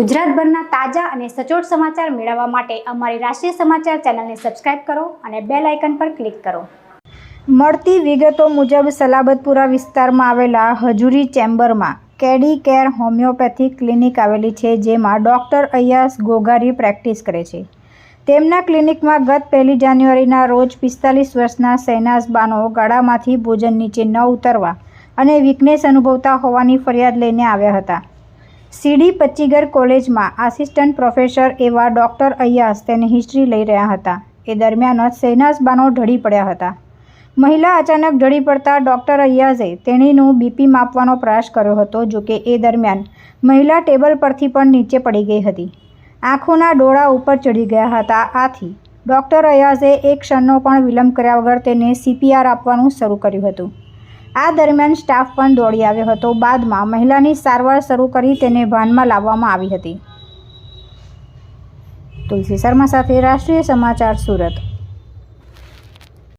ગુજરાતભરના તાજા અને સચોટ સમાચાર મેળવવા માટે અમારી રાષ્ટ્રીય સમાચાર ચેનલને સબસ્ક્રાઇબ કરો અને બેલ આઇકન પર ક્લિક કરો. મળતી વિગતો મુજબ સલાબતપુરા વિસ્તારમાં આવેલા હજુરી ચેમ્બરમાં કેડી કેર હોમિયોપેથિક ક્લિનિક આવેલી છે, જેમાં ડૉક્ટર અયાસ ગોગારી પ્રેક્ટિસ કરે છે. તેમના ક્લિનિકમાં ગત પહેલી જાન્યુઆરીના રોજ પિસ્તાલીસ વર્ષના શહેનાઝ બાનો ગળામાંથી ભોજન નીચે ન ઉતરવા અને વીકનેસ અનુભવતા હોવાની ફરિયાદ લઈને આવ્યા હતા. સીડી પચ્ચીગર કોલેજમાં આસિસ્ટન્ટ પ્રોફેસર એવા ડૉક્ટર અયાસ તેની હિસ્ટ્રી લઈ રહ્યા હતા. એ દરમિયાન જ શહેનાઝ બાનો ઢળી પડ્યા હતા. મહિલા અચાનક ઢળી પડતા ડૉક્ટર અયાઝે તેણીનું બીપી માપવાનો પ્રયાસ કર્યો હતો જોકે એ દરમિયાન મહિલા ટેબલ પરથી પણ નીચે પડી ગઈ હતી. આંખોના ડોળા ઉપર ચડી ગયા હતા. આથી ડૉક્ટર અયાઝે એક ક્ષણનો પણ વિલંબ કર્યા વગર તેને સીપીઆર આપવાનું શરૂ કર્યું હતું. આ દરમિયાન સ્ટાફ પણ દોડી આવ્યો હતો. બાદમાં મહિલાની સારવાર શરૂ કરી તેને ભાનમાં લાવવામાં આવી હતી. તુલસી શર્મા સાથે રાષ્ટ્રીય સમાચાર સુરત.